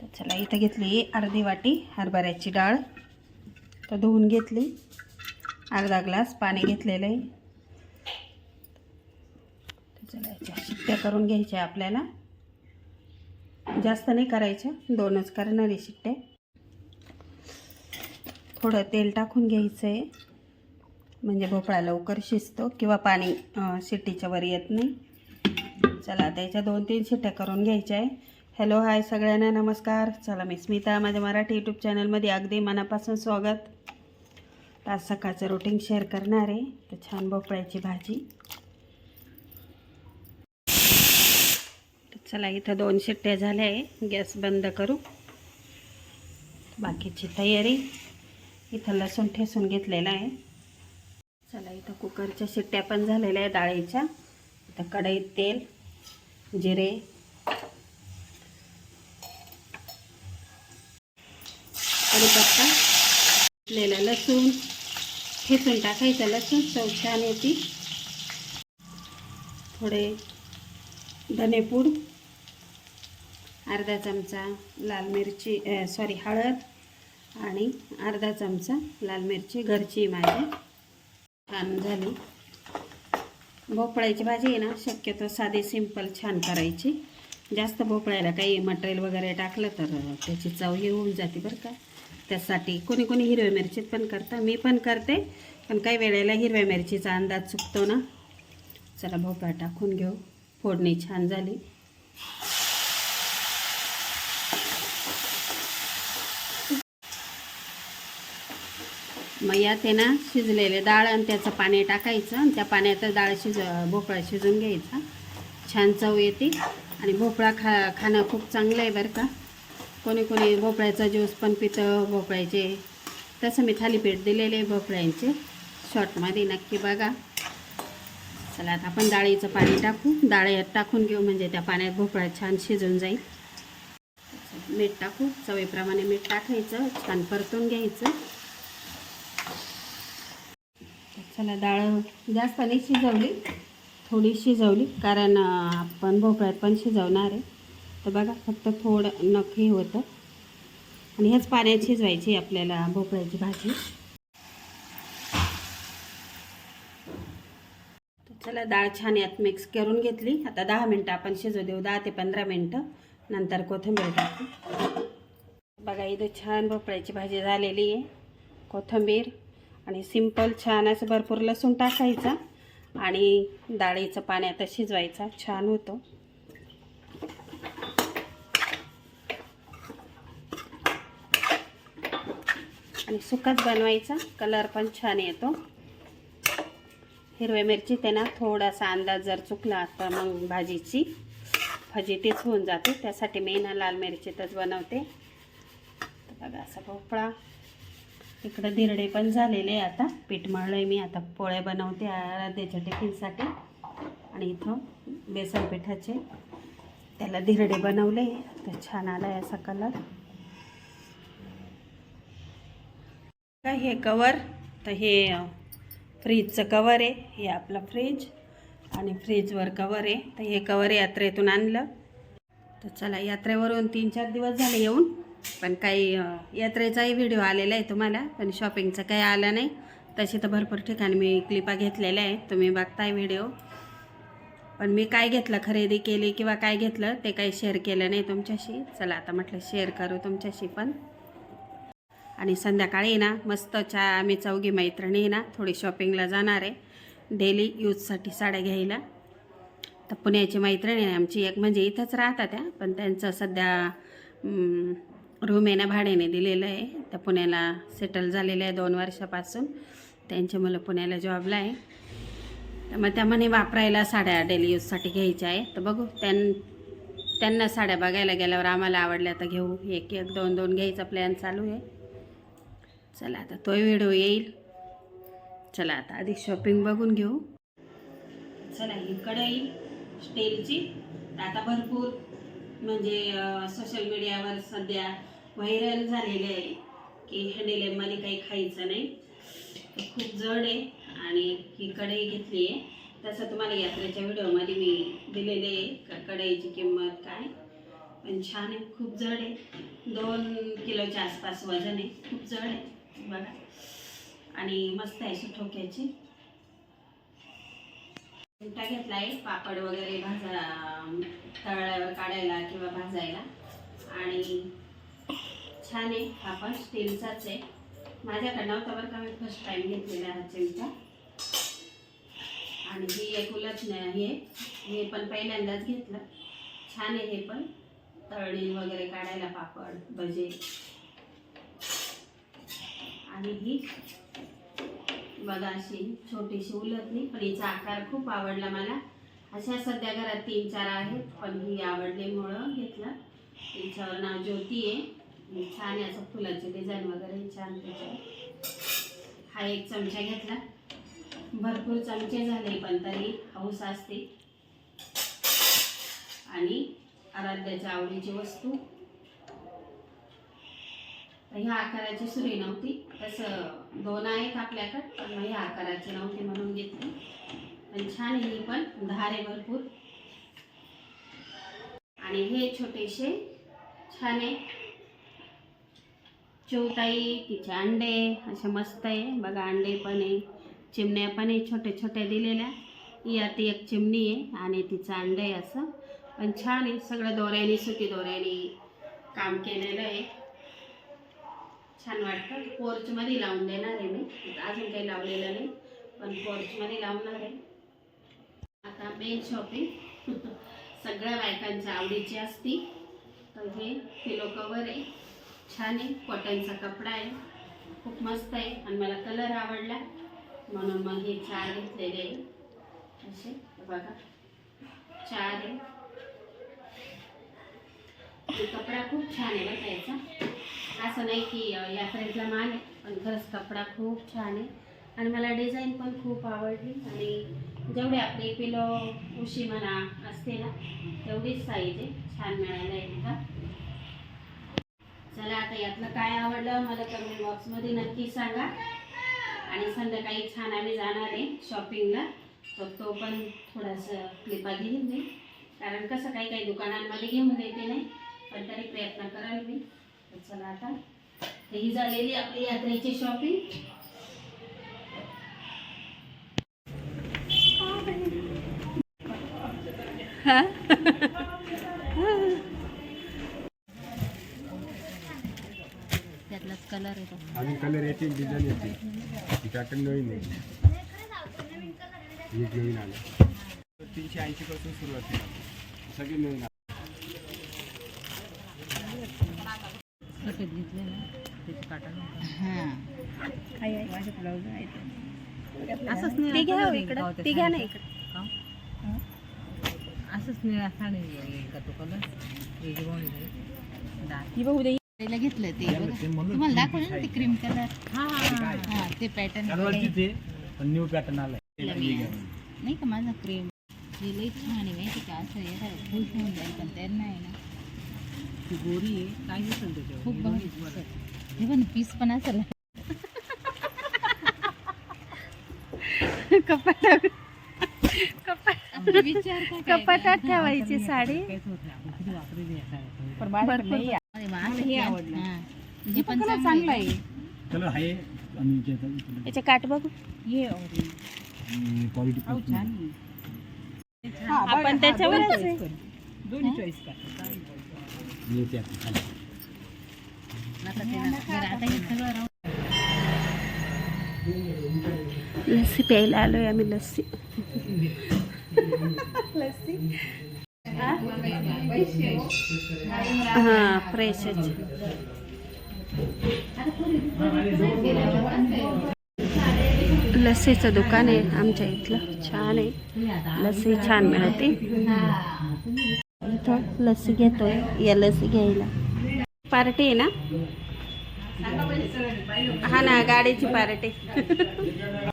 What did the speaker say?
तर चला इथं घेतली अर्धी वाटी हरभऱ्याची डाळ. तर धुवून घेतली. अर्धा ग्लास पाणी घेतलेलं आहे. चला याच्या शिट्ट्या करून घ्यायच्या आपल्याला. जास्त नाही करायच्या दोनच करणार आहे शिट्ट्या. थोडं तेल टाकून घ्यायचं आहे. म्हणजे भोपळा लवकर शिजतो किंवा पाणी शिट्टीच्या वर येत नाही. चला त्याच्या दोन तीन शिट्ट्या करून घ्यायच्या आहे. हॅलो हाय सगळ्यांना नमस्कार. चला मी स्मिता माझ्या मराठी यूट्यूब चॅनलमध्ये अगदी मनापासून स्वागत. आज सकाळचं रुटीन शेअर करणार आहे. तर छान भोपळ्याची भाजी. चला इथं दोन शिट्ट्या झाल्या आहे. गॅस बंद करू. बाकीची तयारी इथं लसूण ठेसून घेतलेला आहे. चला इथं कुकरच्या शिट्ट्या पण झालेल्या आहे डाळीच्या. इथं कढईत तेल जिरे कढीपत्ता घेतलेला लसूण ठेचून टाकायचं. लसूण चव छान येते. थोडे धनेपूड अर्धा चमचा लाल मिरची सॉरी हळद आणि अर्धा चमचा लाल मिरची. घरची माझी. छान झाली. भोपळ्याची भाजी आहे ना शक्यतो साधी सिंपल छान करायची. जास्त भोपळ्याला काही मटेरियल वगैरे टाकलं तर त्याची चव ही होऊन जाते बरं का. त्यासाठी कोणी कोणी हिरव्या मिरचीत पण करता मी पण करते. पण काही वेळेला हिरव्या मिरचीचा अंदाज चुकतो ना. चला भोपळा टाकून घेऊ. फोडणी छान झाली. मग यात आहे ना शिजलेले डाळ आणि त्याचं पाणी टाकायचं आणि त्या पाण्यातच डाळ शिज भोपळा शिजून घ्यायचा. छान चव येते. आणि भोपळा खा खाणं खूप चांगलं आहे बरं का. कोणी कोणी भोपळ्याचा ज्यूस पण पितं भोपळ्याचे. तसं मी थालीपीठ दिलेले आहे भोपळ्यांचे. शॉर्टमध्ये नक्की बघा. चला आता आपण डाळीचं पाणी टाकू. डाळ यात टाकून घेऊ म्हणजे त्या पाण्यात भोपळा छान शिजून जाईल. मीठ टाकू. चवीप्रमाणे मीठ टाकायचं. छान परतून घ्यायचं. चला डाळ जास्त नाही शिजवली. थोडी शिजवली कारण आपण भोपळ्यात पण शिजवणार आहे. तर बघा फक्त थोडं नखी होतं. आणि ह्याच पाण्यात शिजवायची आपल्याला भोपळ्याची भाजी. चला डाळ छान यात मिक्स करून घेतली. आता दहा मिनटं आपण शिजू देऊ दहा ते पंधरा मिनटं. नंतर कोथिंबीर टाकू. बघा इथं छान भोपळ्याची भाजी झालेली आहे. कोथिंबीर आणि सिंपल छान असं भरपूर लसूण टाकायचा. आणि डाळीचं पाण्यात शिजवायचा. छान होतो. आणि सुकाच बनवायचा. कलर पण छान येतो. हिरव्या मिरची त्यांना थोडासा अंदाज जर चुकला तर मग भाजीची फजितीच होऊन जाते. त्यासाठी मी ना लाल मिरचीतच बनवते. बघा असा भोपळा. इकडं धिरडे पण झालेले आता. पीठ मळलं आहे मी. आता पोळ्या बनवते आराध्याच्या टिफिनसाठी. आणि इथं बेसन पिठाचे. त्याला धिरडे बनवले. तर छान आला आहे असा कलर काय हे कवर तर हे फ्रीजचं कवर आहे. हे आपलं फ्रीज आणि फ्रीजवर कवर आहे. तर हे कवर यात्रेतून आणलं. तर चला यात्रेवरून तीन चार दिवस झाले येऊन. पण काही यात्रेचाही व्हिडिओ आलेला आहे तुम्हाला पण शॉपिंगचं काही आलं नाही. तसे तर भरपूर ठिकाणी मी क्लिपा घेतलेल्या आहे तुम्ही बघताय व्हिडिओ पण मी काय घेतलं खरेदी केली किंवा काय घेतलं ते काही शेअर केलं नाही तुमच्याशी. चला आता म्हटलं शेअर करू तुमच्याशी पण. आणि संध्याकाळी ना मस्त चहा आम्ही चौघी मैत्रिणी आहे ना थोडी शॉपिंगला जाणार आहे. डेली यूजसाठी साड्या घ्यायला. तर पुण्याची मैत्रिणी आहे आमची एक म्हणजे इथंच राहतात त्या पण त्यांचं सध्या रूम आहे ना भाड्याने दिलेलं आहे. त्या पुण्याला सेटल झालेलं आहे दोन वर्षापासून. त्यांच्या मुलं पुण्याला जॉबला आहे. तर मग त्या म्हणे वापरायला साड्या डेली यूजसाठी घ्यायच्या आहे तर बघू त्यां त्यांना साड्या बघायला गेल्यावर आम्हाला आवडल्या तर घेऊ. एक एक दोन दोन घ्यायचा प्लॅन चालू आहे. चला आता तोही व्हिडिओ येईल. चला आता आधी शॉपिंग बघून घेऊ. चला ही कढई स्टीलची आता भरपूर म्हणजे सोशल मीडियावर सध्या व्हायरल झालेले आहे की हँडेलेममध्ये काही खायचं नाही. खूप जड आहे आणि ही कढई घेतली आहे. तसं तुम्हाला यात्रेच्या व्हिडिओमध्ये मी दिलेले आहे का कढईची किंमत काय. पण छान आहे खूप जड आहे. दोन किलोच्या आसपास वजन आहे खूप जड आहे बघा. आणि मस्त आहे सुठोक्याची चिमटा घेतला आहे पापड वगैरे भाजा तळल्यावर काढायला किंवा भाजायला. आणि छान आहे हा पण स्टीलचाच आहे. माझ्याकडं नव्हता बरं का मी फर्स्ट टाईम घेतलेला हा चिमटा. आणि ही एक उलट हे हे पण पहिल्यांदाच घेतलं. छान आहे हे पण. तळणी वगैरे काढायला पापड भजे. आणि ही बघा अशी छोटीशी उलटणी पण हिचा आकार खूप आवडला मला. अशा सध्या घरात तीन चार आहेत पण ही आवडल्यामुळं घेतलं. तिच्यावर नाव ज्योती आहे. छान आहे असं फुलाचे डिझाईन वगैरे छान त्याच्यावर हा एक चमचा घेतला. भरपूर चमचे झाले पण तरी हौस असते. आणि आराध्याच्या आवडीची वस्तू. ह्या आकाराची सुरी नव्हती. तसं दोन आहेत आपल्याकडं पण मग ह्या आकाराची नव्हती म्हणून घेतली. पण छान आहे ही पण धार आहे भरपूर. आणि हे छोटेसे छान आहे. चौताई तिचे अंडे असे मस्त आहे. बघा अंडे पण आहे चिमण्या पण आहे छोटे छोटे दिलेल्या. यात एक चिमणी आहे आणि तिचं अंडे आहे असं. पण छान आहे सगळं दोऱ्याने सुती दोऱ्याने काम केलेलं आहे. छान वाटतं. पोर्चमध्ये लावून देणार आहे मी. अजून काही लावलेलं नाही पण पोर्चमध्ये लावणार आहे. आता मेन शॉपिंग सगळ्या बायकांच्या आवडीची असती. तर हे पिलो कवर आहे. छान आहे. कॉटनचा कपडा आहे. खूप मस्त आहे. आणि मला कलर आवडला. म्हणून मग हे चार घेतलेले आहे. असे बघा. चार आहे. कपडा खूप छान आहे बघा याचा. असं नाही की या फ्रेंडला माल आहे पण खरंच कपडा खूप छान आहे. आणि मला डिझाईन पण खूप आवडली. आणि जेवढे आपले पिलो उशी म्हणा असते ना तेवढीच साईज आहे. छान मिळायला आहे का चला आता यातलं काय आवडलं मला कमेंट बॉक्समध्ये नक्की सांगा. आणि संध्याकाळी छान आम्ही जाणार आहे शॉपिंगला तर तो पण थोडासा क्लिपा घेईन मी कारण कसं काही काही दुकानांमध्ये घेऊन देते नाही पण तरी प्रयत्न कराल मी. चला आता. ही झालेली आपली यात्रेची शॉपिंग त्यातलाच कलर येतो. अजून कलर येते डिझाईन येते. ती पॅटर्न नवीन आहे. एक नवीन आलं. तीनशे ऐंशी पासून सुरुवात सगळे नवीन आले. सफेद घेतले हां. असंच ती घ्या हो इकडं. गावत्या ती घ्या ना साडीचा. का? असंच निळा साडी येईल का तो कलर डार्क घेतलं ते. तुम्हाला दाखवलं ना ते क्रीम कलर हा हा ते पॅटर्न पण न्यू पॅटर्न आलाय. नाही का माझा क्रीम हे लई छान आहे माहिती का? असं एखादं खुश होऊन जाईल पण ते नाही ना. गोरी आहे काय दिसेल त्याच्यावर. खूप हे पण पीस पण असेल. कपाटात विचार का काय? कपाटात ठेवायची साडी. हे. आवडलं. पण चांगलं आहे. याचे काट बघू. क्वालिटी छान. हा, आपण बघा, हा, त्याच्यावरच दोन्ही चॉईस कर. येते लस्सी प्यायला आलोय आम्ही लस्सी. हां फ्रेशच लस्सीचं दुकान आहे आमच्या इथलं. छान आहे. लस्सी छान मिळते. इथं लस्सी घेतोय या लसी घ्यायला. पार्टी आहे ना? हा ना गाडीची पार्टी.